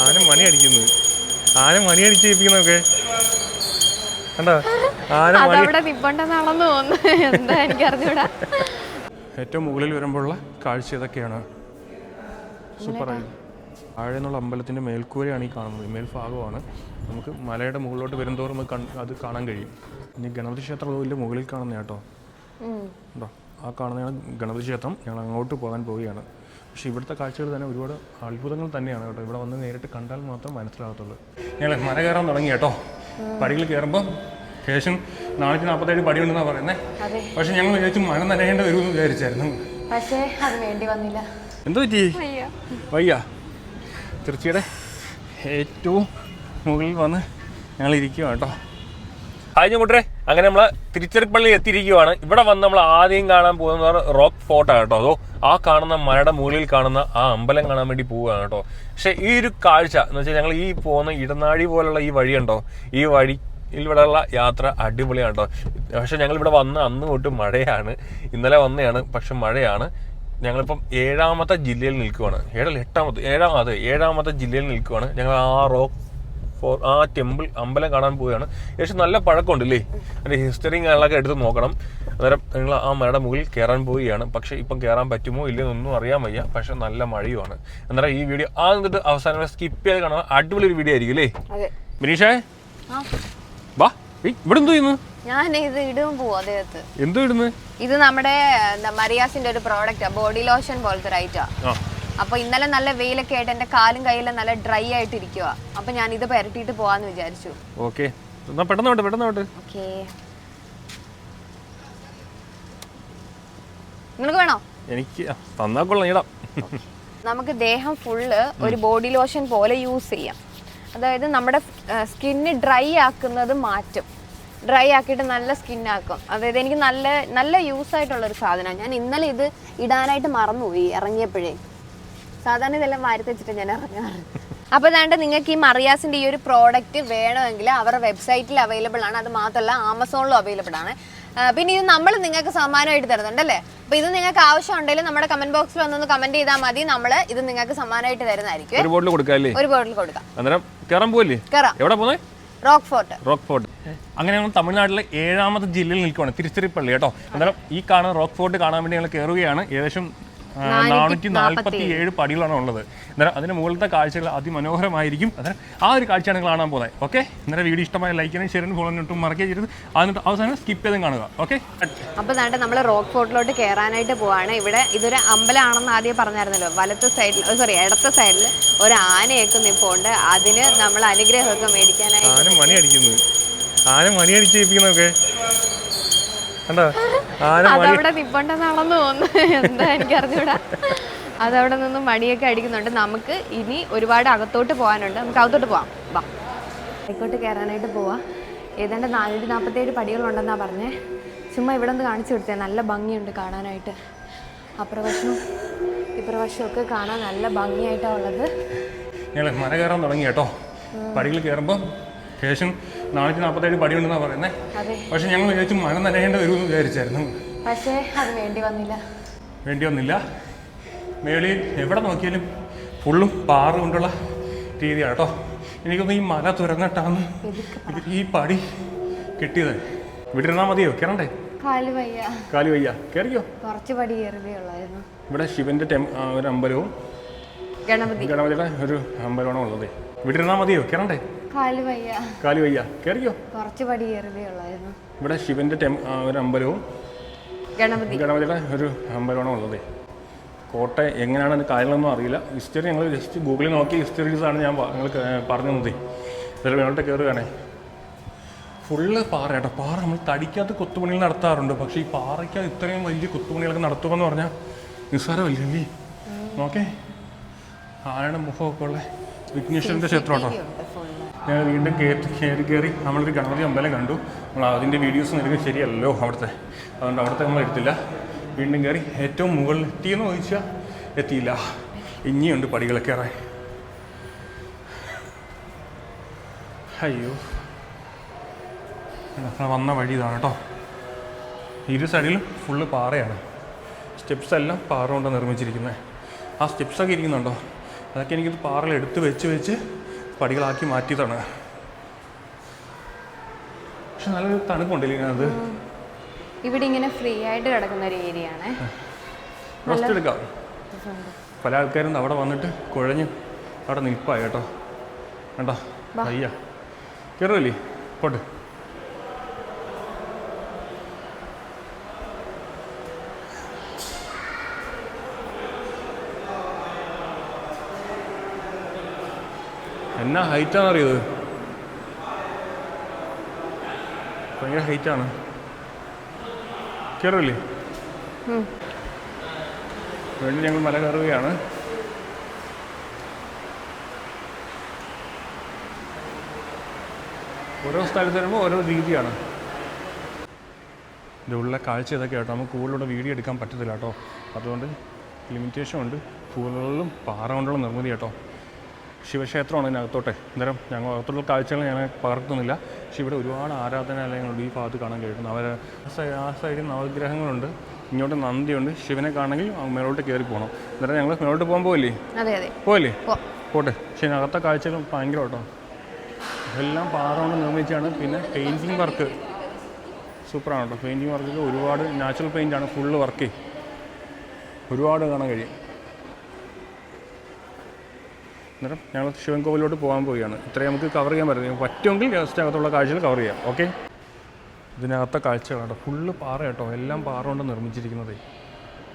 ആന മണി അടിക്കുന്നത് ആന മണി അടിച്ച് ഏൽപ്പിക്കുന്നൊക്കെ കണ്ടോ? ആന മണി അതവിടെ നിപ്പണ്ടെന്നാണെന്ന് തോന്നുന്നു. എന്താ എനിക്ക് അറിഞ്ഞൂടാ ഏറ്റവും മുകളിൽ വരുമ്പോഴുള്ള കാഴ്ച ഇതൊക്കെയാണ്. സൂപ്പറായി. താഴെ നിന്നുള്ള അമ്പലത്തിന്റെ മേൽക്കൂരയാണ് ഈ കാണുന്നത്. മേൽഭാഗമാണ്. നമുക്ക് മലയുടെ മുകളിലോട്ട് വരുന്തോറും നമുക്ക് അത് കാണാൻ കഴിയും. ഇനി ഗണപതി ക്ഷേത്രം വലിയ മുകളിൽ കാണുന്ന കേട്ടോ. ഉണ്ടോ? ആ കാണുന്നതാണ് ഗണപതി ക്ഷേത്രം. ഞങ്ങൾ അങ്ങോട്ട് പോകാൻ പോവുകയാണ്. പക്ഷേ ഇവിടുത്തെ കാഴ്ചകൾ തന്നെ ഒരുപാട് അത്ഭുതങ്ങൾ തന്നെയാണ് കേട്ടോ. ഇവിടെ വന്ന് നേരിട്ട് കണ്ടാൽ മാത്രം മനസ്സിലാകത്തുള്ളൂ. ഞങ്ങൾ മല കയറാൻ തുടങ്ങി കേട്ടോ. പടികൾ കയറുമ്പോൾ ശേഷം നാനൂറ്റി നാൽപ്പത്തേഴ് പടിയുണ്ടെന്നാണ് പറയുന്നത് പക്ഷെ ഞങ്ങൾ വിചാരിച്ചു മഴ നനയേണ്ട ഒരു വിചാരിച്ചായിരുന്നു. പക്ഷേ അത് വേണ്ടി വന്നില്ല. എന്ത് പറ്റി? വയ്യ. തിരുച്ചിയുടെ ഏറ്റവും മുകളിൽ വന്ന് ഞങ്ങൾ ഇരിക്കുക കേട്ടോ. കഴിഞ്ഞ കൂട്ടരെ അങ്ങനെ നമ്മൾ തിരുച്ചിറപ്പള്ളി എത്തിയിരിക്കുവാണ്. ഇവിടെ വന്ന് നമ്മൾ ആദ്യം കാണാൻ പോകുന്ന റോക്ക് ഫോർട്ട് ആണ് കേട്ടോ. അതോ ആ കാണുന്ന മലയുടെ മുകളിൽ കാണുന്ന ആ അമ്പലം കാണാൻ വേണ്ടി പോവുകയാണ് കേട്ടോ. പക്ഷേ ഈ ഒരു കാഴ്ച എന്ന് വെച്ചാൽ ഞങ്ങൾ ഈ പോകുന്ന ഇടനാഴി പോലുള്ള ഈ വഴിയുണ്ടോ ഈ വഴി ഇവിടെയുള്ള യാത്ര അടിപൊളിയാണ് കേട്ടോ. പക്ഷെ ഞങ്ങൾ ഇവിടെ വന്ന് അന്ന് തൊട്ട് മഴയാണ്. ഇന്നലെ വന്നതാണ് പക്ഷെ മഴയാണ്. ഞങ്ങളിപ്പം ഏഴാമത്തെ ജില്ലയിൽ നിൽക്കുവാണ്. ഏഴല്ല? എട്ടാമത്തെ ഏഴാം അതെ ഏഴാമത്തെ ജില്ലയിൽ നിൽക്കുവാണ്. ഞങ്ങൾ ആ റോക്ക് ഫോർ ആ ടെമ്പിൾ അമ്പലം കാണാൻ പോവുകയാണ്. ഏകദേശം നല്ല പഴക്കമുണ്ടല്ലേ? അതിന്റെ ഹിസ്റ്ററിയും കാര്യങ്ങളൊക്കെ എടുത്ത് നോക്കണം. അന്നേരം നിങ്ങൾ ആ മലയുടെ മുകളിൽ കയറാൻ പോവുകയാണ്. പക്ഷേ ഇപ്പം കയറാൻ പറ്റുമോ ഇല്ലെന്നൊന്നും അറിയാൻ വയ്യ. പക്ഷെ നല്ല മഴയുമാണ്. അന്നേരം ഈ വീഡിയോ ആ എന്നിട്ട് അവസാനം വരെ സ്കിപ്പ് ചെയ്ത് കാണാൻ അടിപൊളി ഒരു വീഡിയോ ആയിരിക്കും അല്ലേ? ബിനീഷേ? വാ ഇവിടെ എന്തോ ചെയ്യുന്നു? ഞാൻ ഇത് ഇടും പോവും അദ്ദേഹത്ത് എന്തോ ഇടുന്നു? ഇത് നമ്മുടെ മരിയാസിന്റെ ഒരു പ്രോഡക്റ്റ് ബോഡി ലോഷൻ പോലത്തെ ഒരു ഐറ്റാ ആ അപ്പൊ ഇന്നലെ നല്ല വെയിലൊക്കെ ആയിട്ട് എന്റെ കാലും കയ്യിലും നല്ല ഡ്രൈ ആയിട്ട് ഇരിക്കുക അപ്പൊ ഞാൻ ഇത് പെരട്ടിട്ട് പോവാന്ന് വിചാരിച്ചു. ഓക്കെ. എന്നാ പെട്ടെന്ന് വിട്ട് പെട്ടെന്ന് വിട്ട് ഓക്കേ. നിങ്ങൾക്ക് വേണോ? എനിക്ക് തന്നാ കൊള്ളാം ഇടാം. നമുക്ക് ദേഹം ഫുള്ള് ഒരു ബോഡി ലോഷൻ പോലെ യൂസ് ചെയ്യാം. അതായത് നമ്മുടെ സ്കിന്ന് ഡ്രൈ ആക്കുന്നത് മാറ്റും. ഡ്രൈ ആക്കിയിട്ട് നല്ല സ്കിൻ ആക്കും. അതായത് എനിക്ക് നല്ല നല്ല യൂസ് ആയിട്ടുള്ള ഒരു സാധനമാണ്. ഞാൻ ഇന്നലെ ഇത് ഇടാനായിട്ട് മറന്നുപോയി ഇറങ്ങിയപ്പോഴേ. സാധാരണ ഇതെല്ലാം വാരി വെച്ചിട്ട് ഞാൻ ഇറങ്ങാറ്. അപ്പോൾ ഇതാണ്ട് നിങ്ങൾക്ക് ഈ മറിയാസിന്റെ ഈ ഒരു പ്രോഡക്റ്റ് വേണമെങ്കിൽ അവരുടെ വെബ്സൈറ്റിൽ അവൈലബിൾ ആണ്. അത് മാത്രമല്ല ആമസോണിലും അവൈലബിൾ ആണ്. പിന്നെ ഇത് നമ്മൾ നിങ്ങൾക്ക് സമ്മാനമായിട്ട് തരുന്നുണ്ട് അല്ലേ? അപ്പോൾ ഇത് നിങ്ങൾക്ക് ആവശ്യം ഉണ്ടെങ്കിൽ നമ്മുടെ കമന്റ് ബോക്സിൽ ഒന്നൊന്ന് കമന്റ് ചെയ്താൽ മതി. നമ്മൾ ഇത് നിങ്ങൾക്ക് സമ്മാനമായിട്ട് തരുന്നതായിരിക്കും. ഒരു ബോട്ടിൽ കൊടുക്കാം ഒരു ബോട്ടിൽ കൊടുക്കാം. അന്നേരം കയറാൻ കയറാം എവിടെ റോക്ക് ഫോർട്ട് റോക്ക് ഫോർട്ട് അങ്ങനെ ഞങ്ങൾ തമിഴ്നാട്ടിലെ ഏഴാമത്തെ ജില്ലയിൽ നിൽക്കുവാണ്. തിരുച്ചിറപ്പള്ളി കേട്ടോ. അന്നേരം ഈ കാണുന്ന റോക്ക് ഫോർട്ട് കാണാൻ വേണ്ടി ഞങ്ങൾ കയറുകയാണ് ഏകദേശം നാനൂറ്റി നാൽപ്പത്തി ഏഴ്. പടികളാണ് ഉള്ളത്. അന്നേരം അതിന് മുകളിലത്തെ കാഴ്ചകൾ അതിമനോഹരമായിരിക്കും. അന്നേരം ആ ഒരു കാഴ്ചയാണ് കാണാൻ പോകുന്നത് ഓക്കെ അന്നേരം വീഡിയോ ഇഷ്ടമായ ലൈക്ക് ചെയ്യാനും ഷെയറിനും ഫോളോ ഒട്ടും മറക്കുക ചെയ്ത് എന്നിട്ട് അവസാനം സ്കിപ്പ് ചെയ്തും കാണുക. ഓക്കെ അപ്പോൾ ദാണ്ട് നമ്മൾ റോക്ക് ഫോർട്ടിലോട്ട് കയറാനായിട്ട് പോവാണ്. ഇവിടെ ഇതൊരു അമ്പലമാണെന്ന് ആദ്യം പറഞ്ഞായിരുന്നല്ലോ. വലത്ത് സൈഡിൽ സോറി ഇടത്തെ സൈഡിൽ ഒരു ആനയൊക്കെ നിൽപ്പുണ്ട് അതിന് നമ്മൾ അനുഗ്രഹമൊക്കെ മേടിക്കാനായിട്ട് ആന മണി അടിക്കുന്നത് ആന മണി അടിച്ച് ഏൽപ്പിക്കുന്നൊക്കെ കണ്ടോ? ആന മണി അതവിടെ നിപ്പണ്ടെന്നാണെന്ന് തോന്നുന്നു. എന്താ എനിക്ക് അറിഞ്ഞൂടാ അതവിടെ നിന്ന് മണിയൊക്കെ അടിക്കുന്നുണ്ട്. നമുക്ക് ഇനി ഒരുപാട് അകത്തോട്ട് പോകാനുണ്ട്. നമുക്ക് അകത്തോട്ട് പോവാം. വാ. അകത്തോട്ട് കയറാനായിട്ട് പോവാം. ഏതാണ്ട് നാനൂറ്റി നാൽപ്പത്തേഴ് പടികളുണ്ടെന്നാ പറഞ്ഞേ. ചുമ്മാ ഇവിടെ നിന്ന് കാണിച്ചു കൊടുത്തേ. നല്ല ഭംഗിയുണ്ട് കാണാനായിട്ട്. അപ്രവശവും ഇപ്രവശ്യം ഒക്കെ കാണാൻ നല്ല ഭംഗിയായിട്ടാണ് ഉള്ളത്. ഞങ്ങൾ മല കയറാൻ തുടങ്ങി കേട്ടോ. പടികൾ കയറുമ്പോൾ ശേഷം നാനൂറ്റി നാൽപ്പത്തേഴ് പടിയുണ്ടെന്നാണ് പറയുന്നത് അതെ. പക്ഷെ ഞങ്ങൾ വിചാരിച്ചു മഴ നനയേണ്ടി വരുമെന്ന് വിചാരിച്ചായിരുന്നു. പക്ഷേ അത് വേണ്ടി വന്നില്ല. വേണ്ടി വന്നില്ല. മേളിൽ എവിടെ നോക്കിയാലും ഫുള്ളും പാറ കൊണ്ടുള്ള രീതിയാണ് കേട്ടോ എനിക്കൊന്ന് ഈ മല തുരന്നിട്ടാണ് ഈ പടി കിട്ടിയത്. ഇവിടെ ഇരുന്നാ മതിയോ? കയറണ്ടേ കാലു വയ്യ. കയറിയോ കുറച്ച് പടി ഉള്ളായിരുന്നു. ഇവിടെ ശിവന്റെ ഒരു അമ്പലവും ഗണപതി. ഗണപതിയുടെ ഒരു അമ്പലമാണ് ഉള്ളത്. ഇവിടെ ഇരുന്നാ മതിയോ? കയറണ്ടേ കാൽ വയ്യ. കാലി വയ്യ. കയറിയോ കുറച്ച് പടി കയറിയതേ ഉള്ളായിരുന്നു. ഇവിടെ ശിവന്റെ ഒരു അമ്പലവും ഗണപതി. ഗണപതിയുടെ ഒരു അമ്പലമാണ് ഉള്ളത്. കോട്ട എങ്ങനെയാണ് കാര്യങ്ങളൊന്നും അറിയില്ല. ഹിസ്റ്ററി ഞങ്ങൾ ജസ്റ്റ് ഗൂഗിളിൽ നോക്കി ആണ് ഞാൻ ഞങ്ങൾ പറഞ്ഞു തന്നത്. ഇതിൽ മേളോട്ട് കയറുകയാണേ ഫുള്ള് പാറ കേട്ടോ. പാറ നമ്മൾ തടിക്കകത്ത് കൊത്തുപണികൾ നടത്താറുണ്ട്. പക്ഷേ ഈ പാറയ്ക്ക് ഇത്രയും വലിയ കൊത്തുപണികളൊക്കെ നടത്തുമെന്ന് പറഞ്ഞാൽ നിസ്സാരമല്ലേ അല്ലേ നോക്കേ. ആഴയുടെ മുഖമൊക്കെ ഉള്ള വിഘ്നേശ്വരന്റെ ക്ഷേത്രം കേട്ടോ ഞാൻ വീണ്ടും കയറ്റി കയറി കയറി നമ്മളൊരു ഗണപതി അമ്പലം കണ്ടു. നമ്മൾ അതിന്റെ വീഡിയോസ് എടുക്കുന്നത് ശരിയല്ലോ അവിടുത്തെ. അതുകൊണ്ട് അവിടുത്തെ നമ്മൾ എടുത്തില്ല. വീണ്ടും കയറി ഏറ്റവും മുകളിൽ എത്തിയെന്ന് ചോദിച്ചാൽ എത്തിയില്ല. ഇനിയുണ്ട് പടികളൊക്കെ കയറാൻ. അയ്യോ. വന്ന വഴി ഇതാണ് കേട്ടോ. ഇരു സൈഡിലും ഫുള്ള് പാറയാണ്. സ്റ്റെപ്സ് എല്ലാം പാറ കൊണ്ട് നിർമ്മിച്ചിരിക്കുന്നത് ആ സ്റ്റെപ്സൊക്കെ ഇരിക്കുന്നുണ്ടോ? അതൊക്കെ എനിക്കിത് പാറയിൽ എടുത്ത് വെച്ച് വെച്ച് പടികളാക്കി മാറ്റിയതാണ്. പക്ഷെ നല്ലൊരു തണുപ്പുണ്ടല്ലേ അത് ഇവിടെ ഇങ്ങനെ ഫ്രീ ആയിട്ട് കിടക്കുന്ന ഒരു ഏരിയ ആണ്. റെസ്റ്റ് എടുക്കാം. പല ആൾക്കാരും അവിടെ വന്നിട്ട് കുഴഞ്ഞ് അവിടെ നിൽപ്പായി കേട്ടോ. വേണ്ട അയ്യ. കയറുമല്ലേ പോട്ടെ. എന്നാ ഹൈറ്റാണെന്നറിയത് ഭയങ്കര ഹൈറ്റാണ് കയറില്ലേ വീണ്ടും ഞങ്ങൾ മല കയറുകയാണ്. ഓരോ സ്ഥലത്ത് വരുമ്പോൾ ഓരോ രീതിയാണ്. ഇതിലുള്ള കാഴ്ച ഇതൊക്കെ കേട്ടോ നമുക്ക് കൂടുതലൂടെ വീഡിയോ എടുക്കാൻ പറ്റത്തില്ല കേട്ടോ. അതുകൊണ്ട് ലിമിറ്റേഷൻ ഉണ്ട്. കൂടുതലും പാറ കൊണ്ടുള്ള നിർമ്മിതി കേട്ടോ ശിവക്ഷേത്രമാണ് ഇതിനകത്തോട്ടെ അന്നേരം ഞങ്ങൾ അകത്തുള്ള കാഴ്ചകൾ ഞാൻ പകർത്തുന്നില്ല. പക്ഷേ ഇവിടെ ഒരുപാട് ആരാധനാലയങ്ങളുണ്ട് ഈ ഭാഗത്ത് കാണാൻ കഴിയുന്നു അവർ ആ സൈഡിൽ നവഗ്രഹങ്ങളുണ്ട്. ഇങ്ങോട്ട് നന്ദിയുണ്ട്. ശിവനെ കാണണമെങ്കിൽ മേളോട്ട് മേലോട്ട് കയറി പോകണം അന്നേരം ഞങ്ങൾ മേലോട്ട് പോകാൻ പോയില്ലേ അതെ പോയില്ലേ പോട്ടെ. പക്ഷേ അകത്തെ കാഴ്ചകൾ ഭയങ്കര കേട്ടോ. എല്ലാം പാറ കൊണ്ട് നിർമ്മിച്ചാണ് പിന്നെ പെയിന്റിങ് വർക്ക് സൂപ്പറാണ് കേട്ടോ. പെയിന്റിങ് വർക്കൊക്കെ ഒരുപാട് നാച്ചുറൽ പെയിന്റാണ് ഫുള്ള് വർക്ക് ഒരുപാട് കാണാൻ കഴിയും. അന്നേരം ഞങ്ങൾ ശിവൻകോവിലോട്ട് പോകാൻ പോവുകയാണ്. ഇത്രയും നമുക്ക് കവർ ചെയ്യാൻ പറ്റും പറ്റുമെങ്കിൽ ജസ്റ്റ് അകത്തുള്ള കാഴ്ചകൾ കവർ ചെയ്യാം. ഓക്കെ ഇതിനകത്തെ കാഴ്ചകളാണ് ഫുള്ള് പാറ കേട്ടോ. എല്ലാം പാറ കൊണ്ട് നിർമ്മിച്ചിരിക്കുന്നത്.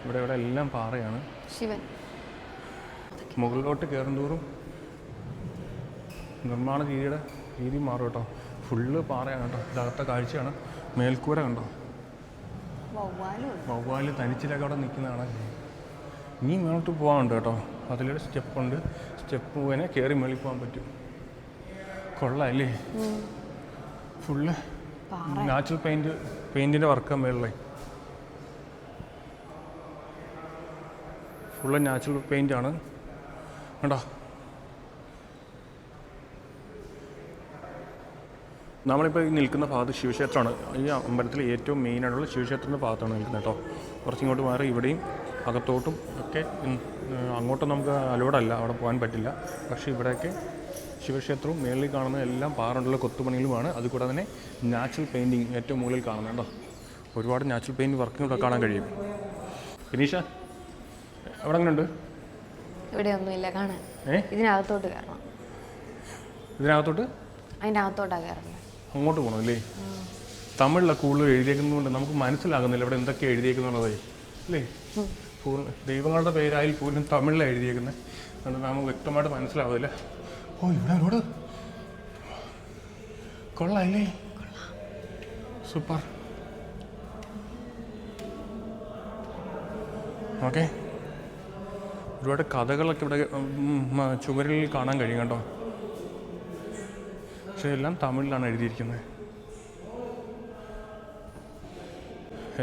ഇവിടെ ഇവിടെ എല്ലാം പാറയാണ്. ശിവൻ. മുകളിലോട്ട് കയറുന്തോറും നിർമ്മാണ രീതിയുടെ രീതി മാറും കേട്ടോ. ഫുള്ള് പാറയാണ് കേട്ടോ. ഇതകത്തെ കാഴ്ചയാണ്. മേൽക്കൂര കണ്ടോ. വവ്വാൽ. തനിച്ചിലൊക്കെ അവിടെ നിൽക്കുന്നതാണ്. ഇനി മേലോട്ട് പോകാനുണ്ട് കേട്ടോ. അതിലൊരു സ്റ്റെപ്പുണ്ട് സ്റ്റെപ്പ് പോകാനെ കയറി മേളിൽ പോകാൻ പറ്റും. കൊള്ളാല്ലേ? ഫുള്ള് നാച്ചുറൽ പെയിന്റ് പെയിന്റിന്റെ വർക്കാണ് മേളിലെ. ഫുള്ള് നാച്ചുറൽ പെയിന്റ് ആണ് കണ്ടോ? നമ്മളിപ്പോൾ ഈ നിൽക്കുന്ന ഭാഗത്ത് ശിവക്ഷേത്രമാണ്. ഈ അമ്പലത്തിൽ ഏറ്റവും മെയിനായിട്ടുള്ള ശിവക്ഷേത്രത്തിന്റെ ഭാഗത്താണ് നിൽക്കുന്നത് കേട്ടോ. കുറച്ചിങ്ങോട്ട് മാറി ഇവിടെയും അകത്തോട്ടും ഒക്കെ അങ്ങോട്ടും നമുക്ക് അലോഡല്ല അവിടെ പോകാൻ പറ്റില്ല. പക്ഷേ ഇവിടെയൊക്കെ ശിവക്ഷേത്രവും മേളിൽ കാണുന്ന എല്ലാം പാറണ്ടുള്ള കൊത്തുപണികളുമാണ്. അതുകൂടാതെ തന്നെ നാച്ചുറൽ പെയിന്റിങ് ഏറ്റവും മുകളിൽ കാണുന്നത് കേട്ടോ ഒരുപാട് നാച്ചുറൽ പെയിന്റ് വർക്കും ഇവിടെ കാണാൻ കഴിയും. വിനീഷ അവിടെ അങ്ങനെ ഉണ്ട് ഇവിടെ ഒന്നുമില്ല കാണാൻ ഇതിനകത്തോട്ട് കയറണം. ഇതിനകത്തോട്ട്? അതിന്റെ അകത്തോട്ടാ കയറുന്നത്. അങ്ങോട്ട് പോകണം അല്ലേ? തമിഴിലാണ് കൂടുതൽ എഴുതിയേക്കുന്നതുകൊണ്ട് നമുക്ക് മനസ്സിലാകുന്നില്ല ഇവിടെ എന്തൊക്കെ എഴുതിയേക്കുന്നുള്ളതേ അല്ലേ? പൂർണ ദൈവങ്ങളുടെ പേരായാൽ പോലും തമിഴിലാണ് എഴുതിയേക്കുന്നത് അതുകൊണ്ട് നമുക്ക് വ്യക്തമായിട്ട് മനസ്സിലാവില്ല ഓ ഇവിടെ കൊള്ളല്ലേ? സൂപ്പർ. ഓക്കെ. ഒരുപാട് കഥകളൊക്കെ ഇവിടെ ചുവരിൽ കാണാൻ കഴിയും കേട്ടോ പക്ഷേ എല്ലാം തമിഴിലാണ് എഴുതിയിരിക്കുന്നത്.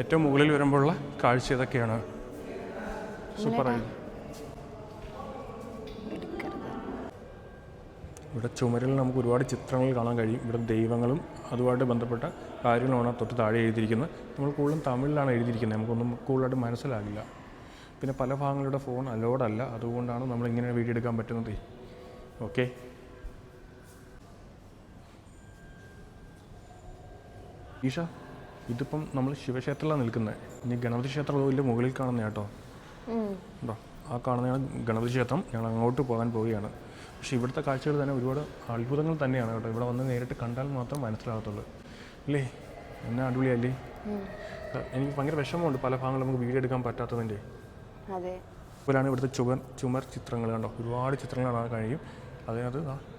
ഏറ്റവും മുകളിൽ വരുമ്പോഴുള്ള കാഴ്ച ഇതൊക്കെയാണ്. സൂപ്പറായി ഇവിടെ ചുമരിൽ നമുക്ക് ഒരുപാട് ചിത്രങ്ങൾ കാണാൻ കഴിയും. ഇവിടെ ദൈവങ്ങളും അതുമായിട്ട് ബന്ധപ്പെട്ട കാര്യങ്ങളാണ് തൊട്ട് താഴെ എഴുതിയിരിക്കുന്നത്. നമ്മൾ കൂടുതലും തമിഴിലാണ് എഴുതിയിരിക്കുന്നത്. നമുക്കൊന്നും കൂടുതലായിട്ട് മനസ്സിലാകില്ല. പിന്നെ പല ഭാഗങ്ങളുടെ ഫോൺ അലോഡല്ല അതുകൊണ്ടാണ് നമ്മൾ ഇങ്ങനെ വീഡിയോ എടുക്കാൻ പറ്റുന്നത്. ഓക്കെ ഈഷ ഇതിപ്പം നമ്മൾ ശിവക്ഷേത്രത്തിലാണ് നിൽക്കുന്നത്. ഇനി ഗണപതി ക്ഷേത്രം അതിന്റെ മുകളിൽ കാണുന്ന കേട്ടോ. ഉണ്ടോ ആ കാണുന്നതാണ് ഗണപതി ക്ഷേത്രം ഞങ്ങൾ അങ്ങോട്ട് പോകാൻ പോവുകയാണ്. പക്ഷേ ഇവിടുത്തെ കാഴ്ചകൾ തന്നെ ഒരുപാട് അത്ഭുതങ്ങൾ തന്നെയാണ് കേട്ടോ. ഇവിടെ വന്ന് നേരിട്ട് കണ്ടാൽ മാത്രം മനസ്സിലാകത്തുള്ളൂ. അല്ലേ എന്നാ അടിപൊളിയല്ലേ? എനിക്ക് ഭയങ്കര വിഷമമുണ്ട് പല ഭാഗങ്ങളും നമുക്ക് വീഡിയോ എടുക്കാൻ പറ്റാത്തതിന്റെ. അതെ. അതുപോലെയാണ് ഇവിടുത്തെ ചുമർ ചുമർ ചിത്രങ്ങൾ കണ്ടോ? ഒരുപാട് ചിത്രങ്ങൾ കാണാൻ കഴിയും. അതിനകത്ത്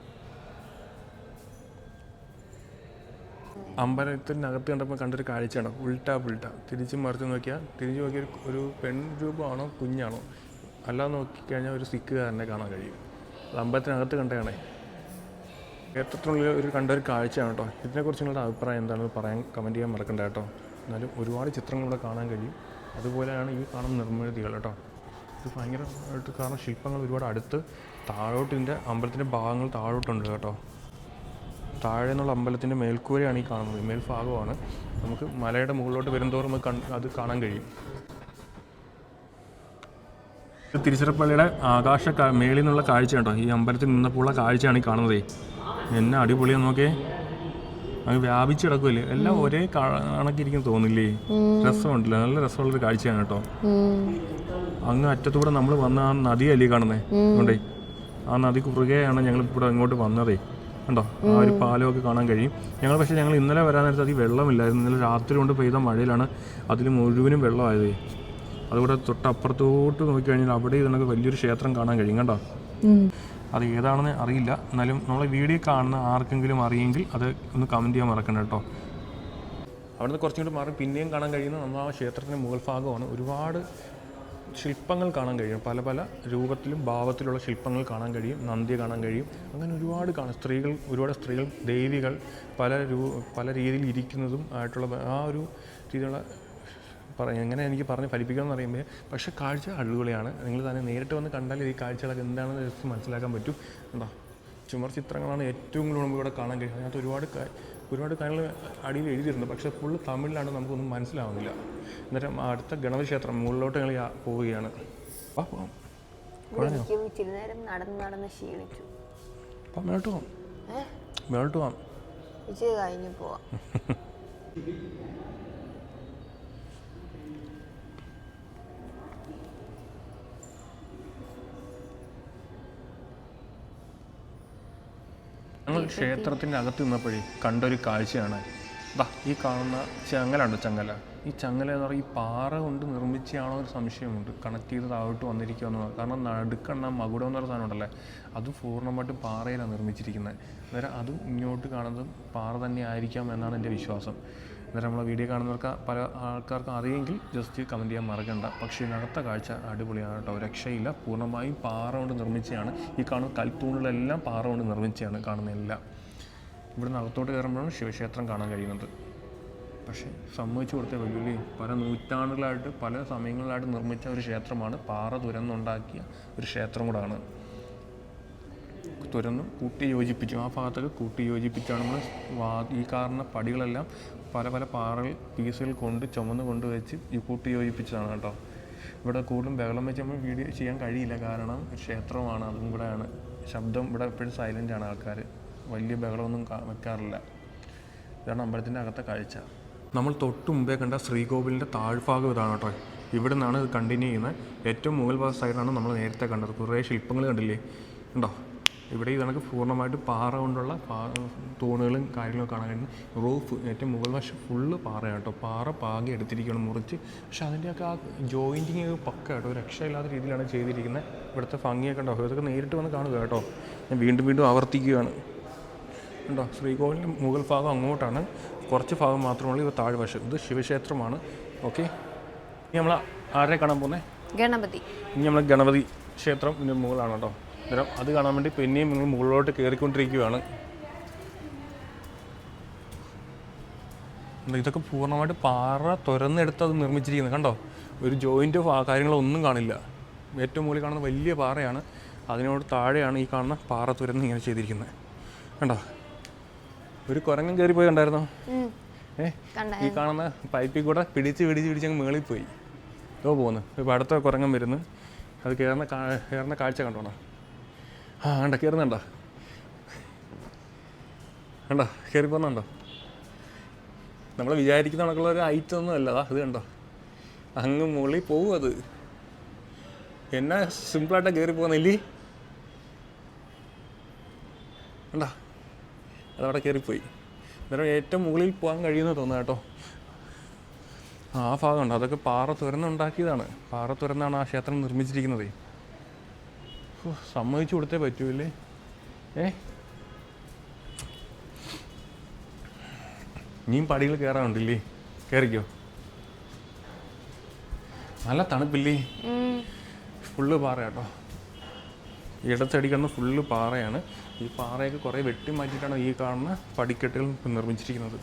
അമ്പലത്തിനകത്ത് കണ്ടപ്പോൾ കണ്ടൊരു കാഴ്ചയാണ്. ഉൾട്ട പുൾട്ട. തിരിച്ച് മറിച്ച് നോക്കിയാൽ തിരിച്ചു നോക്കിയ ഒരു- ഒരു പെൺ രൂപമാണോ കുഞ്ഞാണോ? അല്ലാതെ നോക്കിക്കഴിഞ്ഞാൽ ഒരു സിക്കുകാരനെ കാണാൻ കഴിയും. അത് അമ്പലത്തിനകത്ത് കണ്ടതാണേ. ക്ഷേത്രത്തിനുള്ളിൽ ഒരു കണ്ടൊരു കാഴ്ചയാണ് കേട്ടോ. ഇതിനെക്കുറിച്ച് നിങ്ങളുടെ അഭിപ്രായം എന്താണെന്ന് പറയാൻ കമന്റ് ചെയ്യാൻ മറക്കണ്ട കേട്ടോ. എന്നാലും ഒരുപാട് ചിത്രങ്ങൾ ഇവിടെ കാണാൻ കഴിയും. അതുപോലെയാണ് ഈ കാണുന്ന നിർമ്മിതികൾ കേട്ടോ. ഇത് ഭയങ്കരമായിട്ട് കാരണം ശില്പങ്ങൾ ഒരുപാട് അടുത്ത് താഴോട്ടിന്റെ അമ്പലത്തിന്റെ ഭാഗങ്ങൾ താഴോട്ടുണ്ട് കേട്ടോ. താഴെ നിന്നുള്ള അമ്പലത്തിന്റെ മേൽക്കൂരയാണ് ഈ കാണുന്നത്. മേൽഭാഗമാണ്. നമുക്ക് മലയുടെ മുകളിലോട്ട് വരുന്നതോറും നമുക്ക് അത് കാണാൻ കഴിയും. തിരുച്ചിറപ്പള്ളിയുടെ ആകാശ മേളിൽ നിന്നുള്ള കാഴ്ച കേട്ടോ ഈ അമ്പലത്തിൽ നിന്നപ്പോൾ ഉള്ള കാഴ്ചയാണ് ഈ കാണുന്നത്. എന്നെ അടിപൊളിയാന്ന് നോക്കേ അങ്ങ് വ്യാപിച്ചു കിടക്കുമല്ലേ എല്ലാം ഒരേ കണക്കിരിക്കും തോന്നില്ലേ? രസമുണ്ടല്ലോ. നല്ല രസമുള്ളൊരു കാഴ്ചയാണ് കേട്ടോ. അങ്ങ് അറ്റത്തൂടെ നമ്മൾ വന്ന ആ നദിയല്ലേ കാണുന്നേ അതുകൊണ്ടേ ആ നദി കുറുകെയാണ് ഞങ്ങൾ ഇവിടെ ഇങ്ങോട്ട് വന്നതേ. കണ്ടോ? ആ ഒരു പാലമൊക്കെ കാണാൻ കഴിയും. ഞങ്ങൾ പക്ഷേ ഞങ്ങൾ ഇന്നലെ വരാൻ നേരത്ത് അതിൽ വെള്ളമില്ലായിരുന്നു. ഇന്നലെ രാത്രി കൊണ്ട് പെയ്ത മഴയിലാണ് അതിൽ മുഴുവനും വെള്ളമായത്. അതുകൂടെ തൊട്ടപ്പുറത്തോട്ട് നോക്കിക്കഴിഞ്ഞാൽ അവിടെ ഇതിനൊക്കെ വലിയൊരു ക്ഷേത്രം കാണാൻ കഴിയും. കണ്ടോ? അത് ഏതാണെന്ന് അറിയില്ല. എന്നാലും നമ്മളെ വീഡിയോ കാണുന്ന ആർക്കെങ്കിലും അറിയെങ്കിൽ അത് ഒന്ന് കമന്റ് ചെയ്യാൻ മറക്കണ്ട കേട്ടോ. അവിടുന്ന് കുറച്ചും കൂടി മാറി പിന്നെയും കാണാൻ കഴിയുന്ന നമ്മൾ ആ ക്ഷേത്രത്തിന്റെ മുകൾ ഭാഗമാണ് ഒരുപാട് ശില്പങ്ങൾ കാണാൻ കഴിയും. പല പല രൂപത്തിലും ഭാവത്തിലുള്ള ശില്പങ്ങൾ കാണാൻ കഴിയും. നന്ദി കാണാൻ കഴിയും. അങ്ങനെ ഒരുപാട് കാണാം. സ്ത്രീകൾ ഒരുപാട് സ്ത്രീകൾ ദേവികൾ പല രൂ പല രീതിയിൽ ഇരിക്കുന്നതും ആയിട്ടുള്ള ആ ഒരു രീതിയിലുള്ള പറയും എങ്ങനെ എനിക്ക് പറഞ്ഞ് ഫലിപ്പിക്കാമെന്ന് പറയുമ്പോൾ പക്ഷേ കാഴ്ച അടിപൊളിയാണ്. നിങ്ങൾ തന്നെ നേരിട്ട് വന്ന് കണ്ടാൽ ഈ കാഴ്ചകളൊക്കെ എന്താണെന്ന് മനസ്സിലാക്കാൻ പറ്റും. എന്താ ചുമർ ചിത്രങ്ങളാണ് ഏറ്റവും കൂടുതൽ നമുക്ക് ഇവിടെ കാണാൻ കഴിയുന്നത്. അതിനകത്ത് ഒരുപാട് ഒരുപാട് കാര്യങ്ങൾ അടിയിൽ എഴുതിയിട്ടുണ്ട്. പക്ഷെ ഫുള്ള് തമിഴിലാണ് നമുക്കൊന്നും മനസ്സിലാവുന്നില്ല. എന്നിട്ട് അടുത്ത ഗണപതി ക്ഷേത്രം മുകളിലോട്ട് ഞങ്ങൾ പോവുകയാണ്. നടന്ന് നടന്ന് ക്ഷീണിച്ചു. മേളോട്ട് പോവാം. മേളോട്ട് പോവാം. കഴിഞ്ഞ് പോവാം. ഞങ്ങൾ ക്ഷേത്രത്തിന്റെ അകത്ത് നിന്നപ്പോഴേ കണ്ടൊരു കാഴ്ചയാണ് ദാ ഈ കാണുന്ന ചങ്ങലുണ്ട് ചങ്ങല. ഈ ചങ്ങല എന്ന് പറയുക ഈ പാറ കൊണ്ട് നിർമ്മിച്ചാണോ ഒരു സംശയമുണ്ട്. കണക്ട് ചെയ്ത് താഴോട്ട് വന്നിരിക്കുകയെന്ന് കാരണം നടുക്കണ്ണ മകുടം എന്ന് പറയുന്ന സാധനം ഉണ്ടല്ലേ? അത് പൂർണമായിട്ടും പാറയിലാണ് നിർമ്മിച്ചിരിക്കുന്നത്. അന്നേരം അതും ഇങ്ങോട്ട് കാണുന്നതും പാറ തന്നെ ആയിരിക്കാം എന്നാണ് എന്റെ വിശ്വാസം. അന്നേരം നമ്മളെ വീഡിയോ കാണുന്നവർക്ക് പല ആൾക്കാർക്കും അറിയെങ്കിൽ ജസ്റ്റ് കമന്റ് ചെയ്യാൻ മറക്കണ്ട. പക്ഷേ ഇതിനകത്ത കാഴ്ച അടിപൊളിയാണ് കേട്ടോ. രക്ഷയില്ല. പൂർണമായും പാറ കൊണ്ട് നിർമ്മിച്ചതാണ് ഈ കാണുന്ന കൽത്തൂണുകളെല്ലാം പാറ കൊണ്ട് നിർമ്മിച്ചതാണ് കാണുന്നതെല്ലാം ഇവിടുന്ന് അകത്തോട്ട് കയറുമ്പോഴാണ് ശിവക്ഷേത്രം കാണാൻ കഴിയുന്നത്. പക്ഷേ സമ്മതിച്ചു കൊടുത്ത വലിയ പല നൂറ്റാണ്ടുകളായിട്ട് പല സമയങ്ങളിലായിട്ട് നിർമ്മിച്ച ഒരു ക്ഷേത്രമാണ് പാറ തുരന്നുണ്ടാക്കിയ ഒരു ക്ഷേത്രം കൂടാണ്. തുരന്ന് കൂട്ടി യോജിപ്പിച്ചു ആ ഭാഗത്തൊക്കെ കൂട്ടി യോജിപ്പിച്ചാണ് നമ്മൾ വാ ഈ കാറിന്റെ പടികളെല്ലാം പല പല പാറകൾ പീസുകൾ കൊണ്ട് ചുമന്ന് കൊണ്ട് വെച്ച് ഈ കൂട്ടി യോജിപ്പിച്ചതാണ് കേട്ടോ. ഇവിടെ കൂടുതലും ബഹളം വെച്ച് നമ്മൾ വീഡിയോ ചെയ്യാൻ കഴിയില്ല. കാരണം ക്ഷേത്രമാണ് അതും കൂടെയാണ്. ശബ്ദം ഇവിടെ എപ്പോഴും സൈലന്റ് ആണ് ആൾക്കാർ വലിയ ബഹളമൊന്നും വെക്കാറില്ല. ഇതാണ് അമ്പലത്തിന്റെ അകത്തെ കാഴ്ച. നമ്മൾ തൊട്ട് മുമ്പേ കണ്ട ശ്രീകോവിലിന്റെ താഴ്ഭാഗം ഇതാണ് കേട്ടോ. ഇവിടെ നിന്നാണ് ഇത് കണ്ടിന്യൂ ചെയ്യുന്നത്. ഏറ്റവും മുകൾ ഭാഗ സൈഡാണ് നമ്മൾ നേരത്തെ കണ്ടത്. കുറേ ശില്പങ്ങൾ കണ്ടില്ലേ? ഉണ്ടോ? ഇവിടെ കണക്ക് പൂർണമായിട്ട് പാറ കൊണ്ടുള്ള പാ- തൂണുകളും കാര്യങ്ങളും കാണാൻ കഴിയും റൂഫ് ഏറ്റവും മുകൾ വശം ഫുള്ള് പാറയാണ് കേട്ടോ. പാറ പാകി എടുത്തിരിക്കുകയാണ് മുറിച്ച്. പക്ഷെ അതിന്റെയൊക്കെ ആ ജോയിന്റിങ് പക്ക കേട്ടോ. രക്ഷയില്ലാത്ത രീതിയിലാണ് ചെയ്തിരിക്കുന്നത്. ഇവിടുത്തെ ഭംഗിയൊക്കെ ഉണ്ടോ? ഇതൊക്കെ നേരിട്ട് വന്ന് കാണുക കേട്ടോ. ഞാൻ വീണ്ടും വീണ്ടും ആവർത്തിക്കുകയാണ്. ഉണ്ടോ ശ്രീകോവിലിന്റെ മുകൾ ഭാഗം അങ്ങോട്ടാണ്. കുറച്ച് ഭാഗം മാത്രമുള്ളൂ ഇവ താഴ്വശം. ഇത് ശിവക്ഷേത്രമാണ്. ഓക്കെ. ഇനി നമ്മൾ ആരെ കാണാൻ പോകുന്നത് ഗണപതി. ഇനി നമ്മൾ ഗണപതി ക്ഷേത്രം ഇതിന്റെ മുകളാണ് കേട്ടോ. അന്നേരം അത് കാണാൻ വേണ്ടി പിന്നെയും നിങ്ങൾ മുകളിലോട്ട് കയറിക്കൊണ്ടിരിക്കുകയാണ്. ഇതൊക്കെ പൂർണമായിട്ട് പാറ തുരന്നെടുത്ത് അത് നിർമ്മിച്ചിരിക്കുന്നത്. കണ്ടോ? ഒരു ജോയിന്റ് ഓഫ് ആ കാര്യങ്ങളൊന്നും കാണില്ല. ഏറ്റവും മുകളിൽ കാണുന്ന വലിയ പാറയാണ്. അതിനോട് താഴെയാണ് ഈ കാണുന്ന പാറ തുരന്ന് ഇങ്ങനെ ചെയ്തിരിക്കുന്നത്. കണ്ടോ? ഒരു കുരങ്ങൻ കയറിപ്പോയി കണ്ടായിരുന്നോ? ഉം. ഏ? ഈ കാണുന്ന പൈപ്പിൽ കൂടെ പിടിച്ച് പിടിച്ച് പിടിച്ച് അങ്ങ് മേളിൽ പോയി. ഇതോ പോകുന്നു. ഇപ്പോൾ അടുത്ത കുരങ്ങൻ വരുന്നു. അത് കയറുന്ന കയറുന്ന കാഴ്ച കണ്ടോണോ? ആ വേണ്ട കയറുന്നുണ്ടോ കണ്ടോ കയറി പോകുന്നുണ്ടോ നമ്മൾ വിചാരിക്കുന്ന കണക്കുള്ള ഒരു ഐറ്റം ഒന്നും അല്ല അത് കണ്ടോ. അങ്ങ് മുകളിൽ പോവും അത്. എന്നാ സിമ്പിളായിട്ടാ കയറി പോകുന്നില്ലേ കണ്ടോ അതവിടെ കയറിപ്പോയി അന്നേരം ഏറ്റവും മുകളിൽ പോകാൻ കഴിയുമെന്ന് തോന്നുന്നു കേട്ടോ. ആ ഭാഗമുണ്ട് അതൊക്കെ പാറ തുരന്നുണ്ടാക്കിയതാണ് പാറ തുരന്നാണ് ആ ക്ഷേത്രം നിർമ്മിച്ചിരിക്കുന്നത്. സമ്മതിച്ചു കൊടുത്തേ പറ്റൂല്ലേ? ഏ? ഇനിയും പടികൾ കയറാനുണ്ടല്ലേ കയറിക്കോ നല്ല തണുപ്പില്ലേ. ഫുള്ള് പാറ കേട്ടോ. ഇടത്തടിക്കുന്ന ഫുള്ള് പാറയാണ്. ഈ പാറയൊക്കെ കുറേ വെട്ടി മാറ്റിയിട്ടാണ് ഈ കാണുന്ന പടിക്കെട്ടുകൾ നിർമ്മിച്ചിരിക്കുന്നത്.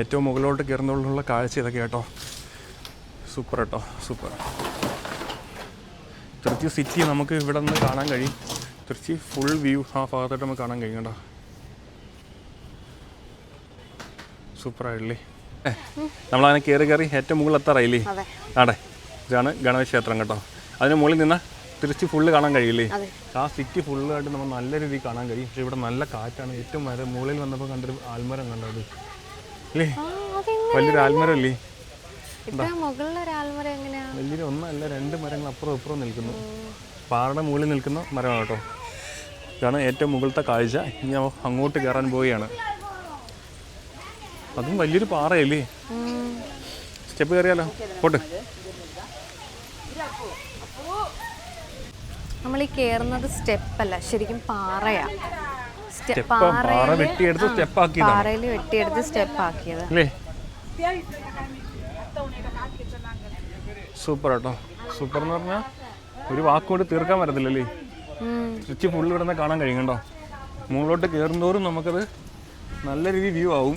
ഏറ്റവും മുകളിലോട്ട് കയറുന്നുള്ള കാഴ്ച ഇതൊക്കെ കേട്ടോ. സൂപ്പർ കേട്ടോ സൂപ്പർ. തൃച്ചി സിറ്റി നമുക്ക് ഇവിടെ നിന്ന് കാണാൻ കഴിയും. തൃച്ചി ഫുൾ വ്യൂ ആ ഭാഗത്തായിട്ട് നമുക്ക് കാണാൻ കഴിയും കേട്ടോ. സൂപ്പറായില്ലേ നമ്മളങ്ങനെ കയറി കയറി ഏറ്റവും മുകളിൽ എത്താറായില്ലേ? അതെ. ആടെ ഇതാണ് ഗണപതി ക്ഷേത്രം കേട്ടോ. അതിന് മുകളിൽ നിന്ന് തിരിച്ച് ഫുള്ള് കാണാൻ കഴിയില്ലേ. ആ സിറ്റി ഫുള്ളായിട്ട് നമ്മൾ നല്ല രീതിയിൽ കാണാൻ കഴിയും. പക്ഷേ ഇവിടെ നല്ല കാറ്റാണ്. ഏറ്റവും മുകളിൽ വന്നപ്പോൾ കണ്ടൊരു ആൽമരം കണ്ടത് അല്ലേ വലിയൊരു ആൽമരം അല്ലേ വലിയൊരു ഒന്നല്ല രണ്ട് മരങ്ങൾ അപ്പുറം ഇപ്പുറം നിൽക്കുന്നു. പാറയുടെ മുകളിൽ നിൽക്കുന്ന മരമാണ് കേട്ടോ. ഇതാണ് ഏറ്റവും മുകളിലത്തെ കാഴ്ച. ഇനി അങ്ങോട്ട് കയറാൻ പോവുകയാണ്. അതും വലിയൊരു പാറയല്ലേ? സ്റ്റെപ്പ് കയറിയാലോ? പോട്ട്. നമ്മൾ ഈ കയറുന്നത് സ്റ്റെപ്പല്ല ശരിക്കും പാറയാ. സ്റ്റെ- സ്റ്റെപ്പ് പാറ വെട്ടിയെടുത്ത് സ്റ്റെപ്പ് ആക്കിയതാണ് പാറയിൽ വെട്ടിയെടുത്ത് സ്റ്റെപ്പ് ആക്കിയത് അല്ലേ? സൂപ്പർ കേട്ടോ സൂപ്പർ എന്ന് പറഞ്ഞാൽ ഒരു വാക്കുകൊണ്ട് തീർക്കാൻ പറ്റത്തില്ലല്ലേ. സ്വിച്ച് ഫുള്ള് കിടന്ന കാണാൻ കഴിയും കേട്ടോ മുകളിലോട്ട് കയറുന്തോറും നമുക്കത് നല്ല രീതിയിൽ വ്യൂ ആവും.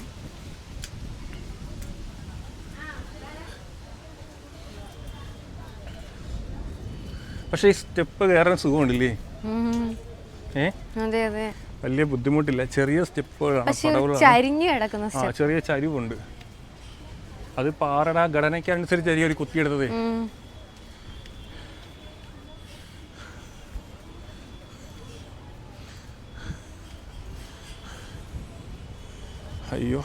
പക്ഷേ ഈ സ്റ്റെപ്പ് കയറാൻ സുഖമുണ്ടല്ലേ. ഏ? അതെ അതെ. വലിയ ബുദ്ധിമുട്ടില്ല. ചെറിയ സ്റ്റെപ്പുകളാണ് ചരിഞ്ഞു കിടക്കുന്ന ചെറിയ ചരിവുണ്ട്. അത് പാറട ഘടനയ്ക്ക് അനുസരിച്ച് ചെറിയൊരു കുത്തിയെടുത്തത്. അയ്യോ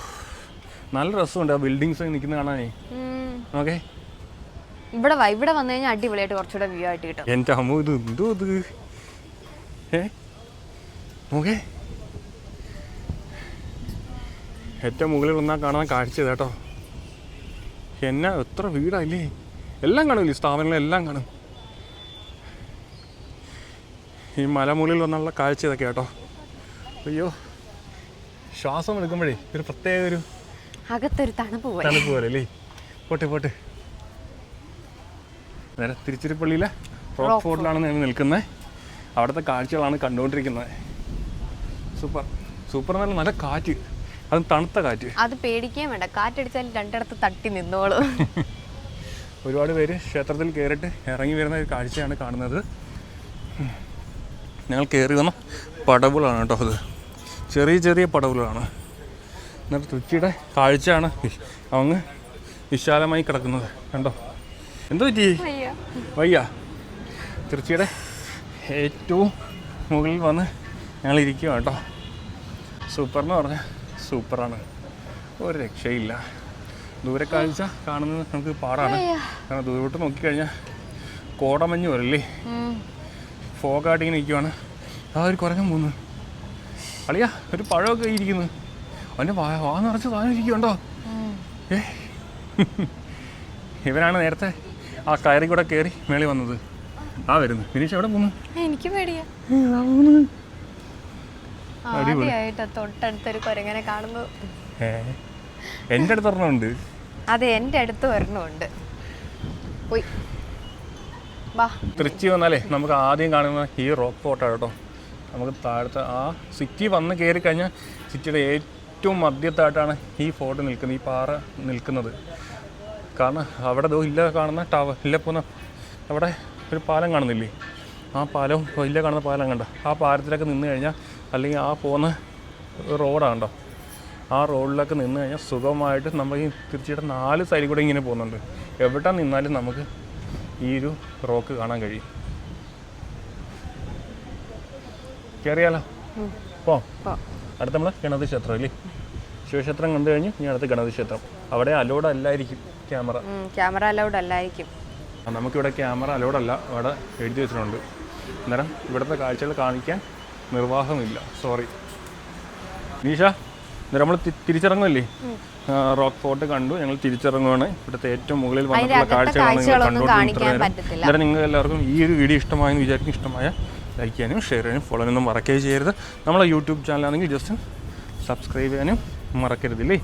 നല്ല രസമുണ്ട് ആ ബിൽഡിങ്സ് നിൽക്കുന്ന കാണാനേ. ഓക്കെ. ഇവിടെ ഇവിടെ വന്നു കഴിഞ്ഞാൽ അടിപൊളിയായിട്ട് കുറച്ചുകൂടെ വ്യൂ ആയിട്ട് കിട്ടും. എന്റെ അമ്മ ഇത് എന്തോ ഇത്? ഏ? നോക്കേ ഏറ്റവും മുകളിൽ വന്നാൽ കാണാൻ കാഴ്ച കേട്ടോ എന്നാ എത്ര വീടായില്ലേ? എല്ലാം കാണുമല്ലേ സ്ഥാപനങ്ങളെല്ലാം കാണും. ഈ മലമുകളിൽ വന്നുള്ള കാഴ്ച ഇതൊക്കെ കേട്ടോ അയ്യോ ശ്വാസം എടുക്കുമ്പോഴേ ഒരു പ്രത്യേക ഒരു അകത്തൊരു തണുപ്പ് തണുപ്പ് പോലെ അല്ലേ? പോട്ടെ പോട്ടെ. നേരെ തിരുച്ചിരിപ്പള്ളിയിലെ റോക്ക് ഫോർട്ടിലാണ് ഞാൻ നിൽക്കുന്നത് അവിടുത്തെ കാഴ്ചകളാണ് കണ്ടുകൊണ്ടിരിക്കുന്നത്. സൂപ്പർ. സൂപ്പർ നല്ല നല്ല കാറ്റ്. അതും തണുത്ത കാറ്റ്. അത് പേടിക്കാൻ വേണ്ട. കാറ്റടിച്ചാൽ രണ്ടിടത്ത് തട്ടി നിന്നോളൂ. ഒരുപാട് പേര് ക്ഷേത്രത്തിൽ കയറിയിട്ട് ഇറങ്ങി വരുന്ന ഒരു കാഴ്ചയാണ് കാണുന്നത്. ഞങ്ങൾ കയറി വന്ന പടവുകളാണ് കേട്ടോ അത്. ചെറിയ ചെറിയ പടവുകളാണ്. എന്നിട്ട് തുച്ചിയുടെ കാഴ്ചയാണ് അങ്ങ് വിശാലമായി കിടക്കുന്നത് കണ്ടോ? എന്തോ പറ്റി? വയ്യ. തിരുച്ചിയുടെ ഏറ്റവും മുകളിൽ വന്ന് ഞങ്ങൾ ഇരിക്കുക കേട്ടോ. സൂപ്പർ എന്ന് പറഞ്ഞാൽ സൂപ്പറാണ്. ഒരു രക്ഷയില്ല. ദൂരെ കാഴ്ച കാണുന്നത് നമുക്ക് പാടാണ്. കാരണം ദൂരോട്ട് നോക്കിക്കഴിഞ്ഞാൽ കോടമഞ്ഞ് വരല്ലേ ഫോഗാട്ടി ഫോഗായിട്ട് ഇങ്ങനെ നിൽക്കുവാണ് ആ ഒരു കുരങ്ങൻ മൂന്ന് അളിയാ ഒരു പഴമൊക്കെ ഇരിക്കുന്നു. അവന്റെ വാ വാ നിറച്ച് സാധനം ഇരിക്കുന്നുണ്ടോ ഏ? ഇവനാണ് നേരത്തെ ആ കയറി കൂടെ കയറി മേളി വന്നത്. ആ വരുന്നു. ഫിനിഷ് എവിടെ പോകുന്നു എനിക്ക് പേടിയാ. ആദ്യമായിട്ടാ തൊട്ടടുത്തൊരു കുരങ്ങനെ കാണുന്നത് ഏ എന്റെ അടുത്ത് ഒരെണ്ണമുണ്ട്. അതെ എന്റെ അടുത്ത് വരണമുണ്ട് പോയി. വന്നാലേ നമുക്ക് ആദ്യം കാണുന്ന ഈ റോക്ക് ഫോട്ടോ കേട്ടോ. നമുക്ക് താഴത്തെ ആ സിറ്റി വന്ന് കയറി കഴിഞ്ഞാൽ സിറ്റിയുടെ ഏറ്റവും മധ്യത്തായിട്ടാണ് ഈ ഫോർട്ട് നിൽക്കുന്നത് ഈ പാറ നിൽക്കുന്നത്. കാരണം അവിടെ ദോ ഇല്ല കാണുന്ന ടവർ ഇല്ല പോകുന്ന അവിടെ ഒരു പാലം കാണുന്നില്ലേ? ആ പാലവും ഇല്ല കാണുന്ന പാലം കണ്ട ആ പാലത്തിലൊക്കെ നിന്ന് കഴിഞ്ഞാൽ അല്ലെങ്കിൽ ആ പോകുന്ന റോഡാണ് കണ്ടോ ആ റോഡിലൊക്കെ നിന്ന് കഴിഞ്ഞാൽ സുഖമായിട്ട് നമ്മൾ ഈ തിരിച്ചിട്ട് നാല് സൈഡിൽ കൂടെ ഇങ്ങനെ പോകുന്നുണ്ട്. എവിടെ നിന്നാലും നമുക്ക് ഈ ഒരു റോക്ക് കാണാൻ കഴിയും. കയറിയാലോ പോ. അടുത്ത നമ്മൾ ഗണപതി ക്ഷേത്രം അല്ലേ ശിവക്ഷേത്രം കണ്ടു കഴിഞ്ഞു ഇനി അടുത്ത ഗണപതി ക്ഷേത്രം. അവിടെ അലോഡ് അല്ലായിരിക്കും ക്യാമറ. ക്യാമറ അലോഡ് അല്ലായിരിക്കും. നമുക്കിവിടെ ക്യാമറ അലോഡ് അല്ല. അവിടെ എഴുതി വെച്ചിട്ടുണ്ട്. അന്നേരം ഇവിടുത്തെ കാഴ്ചകൾ കാണിക്കാൻ നിർവാഹമില്ല. സോറി നീഷ നമ്മൾ തിരിച്ചിറങ്ങുമല്ലേ റോക്ക് ഫോർട്ട് കണ്ടു. ഞങ്ങൾ തിരിച്ചിറങ്ങുവാണ്. ഇവിടുത്തെ ഏറ്റവും മുകളിൽ വന്നിട്ടുള്ള കാഴ്ചകളാണ് നിങ്ങൾ കണ്ടുകൊണ്ടിരിക്കുന്നത്. അന്നേരം നിങ്ങൾ എല്ലാവർക്കും ഈ ഒരു വീഡിയോ ഇഷ്ടമായെന്ന് വിചാരിക്കും ഇഷ്ടമായ ലൈക്ക് ചെയ്യാനും ഷെയർ ചെയ്യാനും ഫോളോ ചെയ്യാനും മറക്കുകയും ചെയ്യരുത്. നമ്മളെ യൂട്യൂബ് ചാനലാണെങ്കിൽ ജസ്റ്റ് സബ്സ്ക്രൈബ് ചെയ്യാനും മറക്കരുതില്ലേ?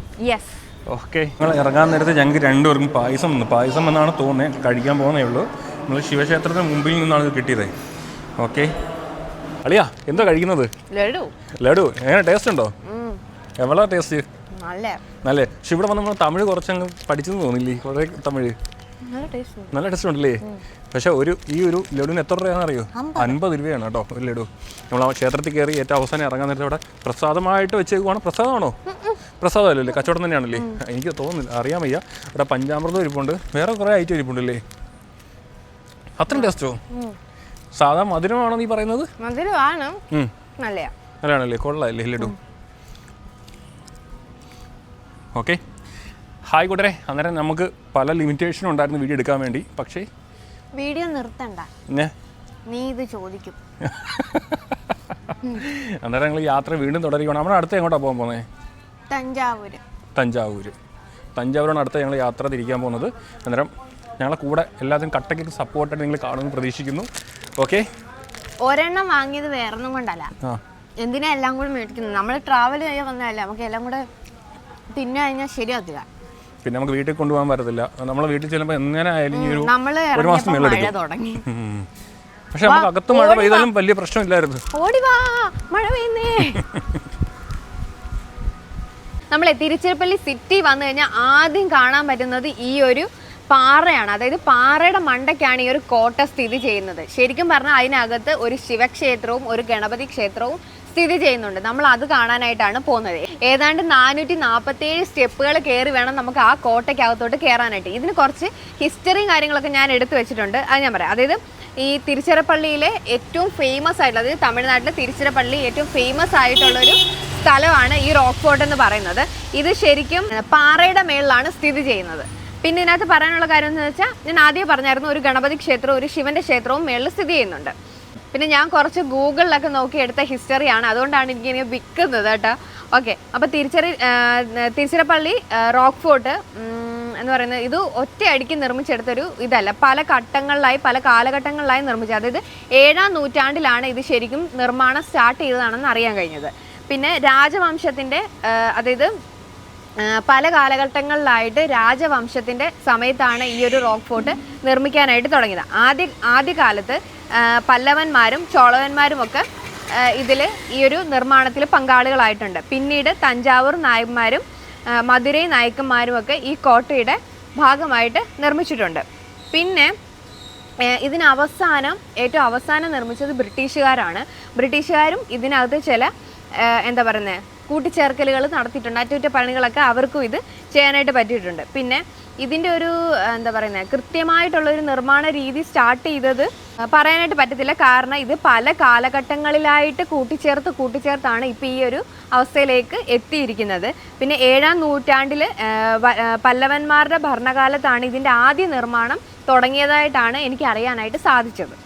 ഓക്കെ നിങ്ങൾ ഇറങ്ങാൻ നേരത്തെ ഞങ്ങൾക്ക് രണ്ടുപേർക്കും പായസം വന്നു പായസം എന്നാണ് തോന്നുന്നത്. കഴിക്കാൻ പോകുന്നേ ഉള്ളൂ. നമ്മൾ ശിവക്ഷേത്രത്തിന് മുമ്പിൽ നിന്നാണ് ഇത് കിട്ടിയത്. ഓക്കെ അളിയാ എന്താ കഴിക്കുന്നത്? ലഡു. ലഡു. എങ്ങനെ ടേസ്റ്റ് ഉണ്ടോ? എവിടെ ടേസ്റ്റ് നല്ല. പക്ഷെ ഇവിടെ വന്ന് തമിഴ് കുറച്ചങ്ങ് പഠിച്ചെന്ന് തോന്നില്ലേ? കുറേ തമിഴ്. നല്ല ടേസ്റ്റ് നല്ല ടേസ്റ്റ് ഉണ്ടല്ലേ? പക്ഷെ ഒരു ഈ ഒരു ലഡുവിന് എത്ര രൂപയാണെന്ന് അറിയോ? അൻപത് രൂപയാണ് കേട്ടോ ഒരു ലഡു. നമ്മൾ ആ ക്ഷേത്രത്തിൽ കയറി ഏറ്റവും അവസാനം ഇറങ്ങാൻ നേരത്തെ അവിടെ പ്രസാദമായിട്ട് വെച്ചേക്കുവാണ്? പ്രസാദമാണോ? പ്രസാദമല്ലേ? കച്ചവടം തന്നെയാണല്ലേ? എനിക്ക് തോന്നുന്നില്ല. അറിയാൻ വയ്യ. ഇവിടെ പഞ്ചാമൃതം ഇരിപ്പുണ്ട്. വേറെ കുറേ ഐറ്റം ഇരിപ്പുണ്ടല്ലേ അത്രയും ടേസ്റ്റോ സാധാ മധുരമാണോ നീ പറയുന്നത്? മധുരമാണ്. നല്ലയാ. നല്ലതാണല്ലേ കൊള്ളാമല്ലേ ലഡു. ഓക്കെ. ഹായ് കൂട്ടരെ. അന്നേരം നമുക്ക് പല ലിമിറ്റേഷൻ ഉണ്ടായിരുന്നു വീഡിയോ എടുക്കാൻ വേണ്ടി. പക്ഷേ വീഡിയോ നിർത്തണ്ട. നീ ഇത് ചോദിക്കും. അന്നേരം ഞങ്ങൾ യാത്ര വീണ്ടും തുടരുകയാണ്. നമ്മുടെ അടുത്ത് എങ്ങോട്ടാണ് പോകാൻ പോകുന്നത് തഞ്ചാവൂർ തഞ്ചാവൂർ തഞ്ചാവൂരാണ് അടുത്ത ഞങ്ങൾ യാത്ര തിരിക്കാൻ പോകുന്നത്. അന്നേരം ഞങ്ങളെ കൂടെ എല്ലാത്തിനും കട്ടക്കിട്ട് സപ്പോർട്ടായിട്ട് നിങ്ങൾ കാണുമെന്ന് പ്രതീക്ഷിക്കുന്നു. ഓക്കെ ഒരെണ്ണം വാങ്ങിയത് വേറൊന്നും കൊണ്ടല്ല. എന്തിനാ എല്ലാം കൂടി മേടിക്കുന്നത്? നമ്മൾ ട്രാവൽ ചെയ്യാൻ വന്നതല്ല നമുക്ക് എല്ലാം കൂടെ തിന്നു കഴിഞ്ഞാൽ ശരിയാവത്തില്ല. പിന്നെ നമുക്ക് വീട്ടിൽ കൊണ്ടുപോകാൻ പറ്റത്തില്ല. നമ്മൾ വീട്ടിൽ ചെല്ലുമ്പോൾ എങ്ങനെ ആയാലും ഒരു ഒരു മാസം മേളിൽ തുടങ്ങി. പക്ഷെ നമുക്ക് അകത്ത് മഴ പെയ്താലും വലിയ പ്രശ്നമില്ലായിരുന്നു. ഓടി വാ മഴ പെയ്യുന്നേ. നമ്മളെ തിരുച്ചിറപ്പള്ളി സിറ്റി വന്നു കഴിഞ്ഞാൽ ആദ്യം കാണാൻ പറ്റുന്നത് ഈ ഒരു പാറയാണ്. അതായത് പാറയുടെ മണ്ടയ്ക്കാണ് ഈ ഒരു കോട്ട സ്ഥിതി ചെയ്യുന്നത്. ശരിക്കും പറഞ്ഞാൽ അതിനകത്ത് ഒരു ശിവക്ഷേത്രവും ഒരു ഗണപതി ക്ഷേത്രവും സ്ഥിതി ചെയ്യുന്നുണ്ട്. നമ്മൾ അത് കാണാനായിട്ടാണ് പോകുന്നത്. ഏതാണ്ട് നാനൂറ്റി നാൽപ്പത്തി ഏഴ് സ്റ്റെപ്പുകൾ കയറി വേണം നമുക്ക് ആ കോട്ടയ്ക്കകത്തോട്ട് കയറാനായിട്ട്. ഇതിന് കുറച്ച് ഹിസ്റ്ററിയും കാര്യങ്ങളൊക്കെ ഞാൻ എടുത്തു വെച്ചിട്ടുണ്ട്. അത് ഞാൻ പറയാം. അതായത് ഈ തിരുച്ചിറപ്പള്ളിയിലെ ഏറ്റവും ഫേമസ് ആയിട്ടുള്ള അതായത് തമിഴ്നാട്ടിലെ തിരുച്ചിറപ്പള്ളി ഏറ്റവും ഫേമസ് ആയിട്ടുള്ളൊരു സ്ഥലമാണ് ഈ റോക്ക് ഫോർട്ട് എന്ന് പറയുന്നത്. ഇത് ശരിക്കും പാറയുടെ മേളിലാണ് സ്ഥിതി ചെയ്യുന്നത്. പിന്നെ ഇതിനകത്ത് പറയാനുള്ള കാര്യം എന്ന് വെച്ചാൽ ഞാൻ ആദ്യം പറഞ്ഞായിരുന്നു ഒരു ഗണപതി ക്ഷേത്രവും ഒരു ശിവന്റെ ക്ഷേത്രവും മേളിൽ സ്ഥിതി ചെയ്യുന്നുണ്ട്. പിന്നെ ഞാൻ കുറച്ച് ഗൂഗിളിലൊക്കെ നോക്കി എടുത്ത ഹിസ്റ്ററിയാണ് അതുകൊണ്ടാണ് എനിക്ക് ഇങ്ങനെ വിൽക്കുന്നത് കേട്ടോ. ഓക്കെ അപ്പോൾ തിരിച്ചറി തിരുച്ചിറപ്പള്ളി റോക്ക് ഫോർട്ട് എന്ന് പറയുന്നത് ഇത് ഒറ്റയടിക്ക് നിർമ്മിച്ചെടുത്തൊരു ഇതല്ല. പല ഘട്ടങ്ങളിലായി പല കാലഘട്ടങ്ങളിലായി നിർമ്മിച്ചത്. അതായത് ഏഴാം നൂറ്റാണ്ടിലാണ് ഇത് ശരിക്കും നിർമ്മാണം സ്റ്റാർട്ട് ചെയ്തതാണെന്ന് അറിയാൻ കഴിഞ്ഞത്. പിന്നെ രാജവംശത്തിന്റെ അതായത് പല കാലഘട്ടങ്ങളിലായിട്ട് രാജവംശത്തിന്റെ സമയത്താണ് ഈ ഒരു റോക്ക് ഫോർട്ട് നിർമ്മിക്കാനായിട്ട് തുടങ്ങിയത്. ആദ്യ ആദ്യകാലത്ത് പല്ലവന്മാരും ചോളവന്മാരും ഒക്കെ ഇതിൽ ഈ ഒരു നിർമ്മാണത്തിൽ പങ്കാളികളായിട്ടുണ്ട്. പിന്നീട് തഞ്ചാവൂർ നായകന്മാരും മധുരൈ ഒക്കെ ഈ കോട്ടയുടെ ഭാഗമായിട്ട് നിർമ്മിച്ചിട്ടുണ്ട്. പിന്നെ ഇതിന് അവസാനം ഏറ്റവും അവസാനം നിർമ്മിച്ചത് ബ്രിട്ടീഷുകാരാണ്. ബ്രിട്ടീഷുകാരും ഇതിനകത്ത് ചില എന്താ പറയുന്നത് കൂട്ടിച്ചേർക്കലുകൾ നടത്തിയിട്ടുണ്ട്. അറ്റകുറ്റപ്പണികളൊക്കെ അവർക്കും ഇത് ചെയ്യാനായിട്ട് പറ്റിയിട്ടുണ്ട്. പിന്നെ ഇതിന്റെ ഒരു എന്താ പറയുന്നത് കൃത്യമായിട്ടുള്ള ഒരു നിർമ്മാണ രീതി സ്റ്റാർട്ട് ചെയ്തത് പറയാനായിട്ട് പറ്റത്തില്ല. കാരണം ഇത് പല കാലഘട്ടങ്ങളിലായിട്ട് കൂട്ടിച്ചേർത്ത് കൂട്ടിച്ചേർത്താണ് ഇപ്പോൾ ഈ ഒരു അവസ്ഥയിലേക്ക് എത്തിയിരിക്കുന്നത്. പിന്നെ ഏഴാം നൂറ്റാണ്ടിൽ പല്ലവന്മാരുടെ ഭരണകാലത്താണ് ഇതിന്റെ ആദ്യ നിർമ്മാണം തുടങ്ങിയതായിട്ടാണ് എനിക്ക് അറിയാനായിട്ട് സാധിച്ചത്.